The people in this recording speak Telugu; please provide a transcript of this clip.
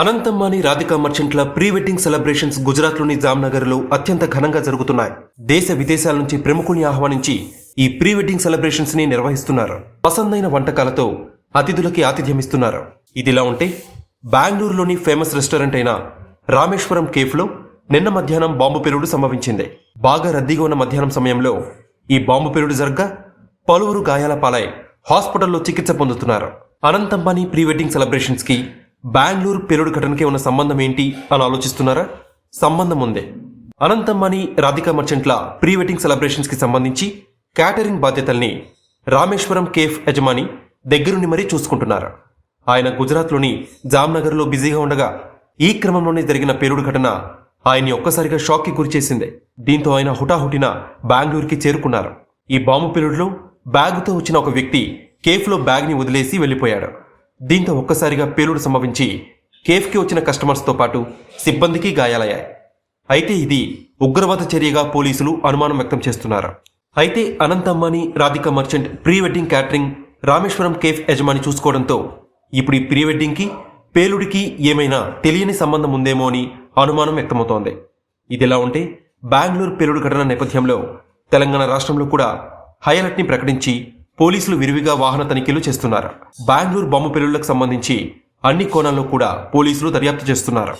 అనంతమ్మాని రాధికా మర్చెంట్ల ప్రీ వెడ్డింగ్ సెలబ్రేషన్స్ గుజరాత్లోని జామ్నగర్లో అత్యంత ఘనంగా జరుగుతున్నాయి. దేశ విదేశాల నుంచి ప్రముఖుల్ని ఆహ్వానించి ఈ ప్రీ వెడ్డింగ్ సెలబ్రేషన్స్ని నిర్వహిస్తున్నారు. పసందైన వంటకాలతో అతిథులకి ఆతిథ్యమిస్తున్నారు. ఇదిలా ఉంటే బెంగళూరులోని ఫేమస్ రెస్టారెంట్ అయిన రామేశ్వరం కేఫ్లో నిన్న మధ్యాహ్నం బాంబు పేలుడు సంభవించింది. బాగా రద్దీగా ఉన్న మధ్యాహ్నం సమయంలో ఈ బాంబు పేలుడు జరగ్గా పలువురు గాయాల పాలై హాస్పిటల్లో చికిత్స పొందుతున్నారు. అనంతంబాని ప్రీ వెడ్డింగ్ సెలబ్రేషన్స్కి బెంగళూరు పేలుడు ఘటనకి ఉన్న సంబంధం ఏంటి అని ఆలోచిస్తున్నారా? సంబంధం ఉంది. అనంతమ్మని రాధికా మర్చెంట్ల ప్రీ వెడ్డింగ్ సెలబ్రేషన్స్కి సంబంధించి క్యాటరింగ్ బాధ్యతల్ని రామేశ్వరం కేఫ్ యజమాని దగ్గరుండి మరీ చూసుకుంటున్నారు? ఆయన గుజరాత్లోని జామ్నగర్లో బిజీగా ఉండగా ఈ క్రమంలోనే జరిగిన పేలుడు ఘటన ఆయన్ని ఒక్కసారిగా షాక్కి గురిచేసింది. దీంతో ఆయన హుటాహుటిన బెంగళూరుకి చేరుకున్నారు. ఈ బాంబు పేలుడులో బ్యాగుతో వచ్చిన ఒక వ్యక్తి కేఫ్లో బ్యాగ్ని వదిలేసి వెళ్ళిపోయాడు. దీంతో ఒక్కసారిగా పేలుడు సంభవించి కేఫ్కి వచ్చిన కస్టమర్స్తో పాటు సిబ్బందికి గాయాలయ్యాయి. అయితే ఇది ఉగ్రవాద చర్యగా పోలీసులు అనుమానం వ్యక్తం చేస్తున్నారు. అయితే అనంతమ్మాని Radhika Merchant pre wedding catering Rameshwaram cafe యజమాని చూసుకోవడంతో ఇప్పుడు ఈ ప్రీ వెడ్డింగ్కి పేలుడికి ఏమైనా తెలియని సంబంధం ఉందేమో అని అనుమానం వ్యక్తమవుతోంది. ఇదిలా ఉంటే బెంగళూరు పేలుడు ఘటన నేపథ్యంలో తెలంగాణ రాష్ట్రంలో కూడా హై ప్రకటించి పోలీసులు విరివిగా వాహన తనిఖీలు చేస్తున్నారు. బెంగళూరు బొమ్మ పిల్లలకు సంబంధించి అన్ని కోణాల్లో కూడా పోలీసులు దర్యాప్తు చేస్తున్నారు.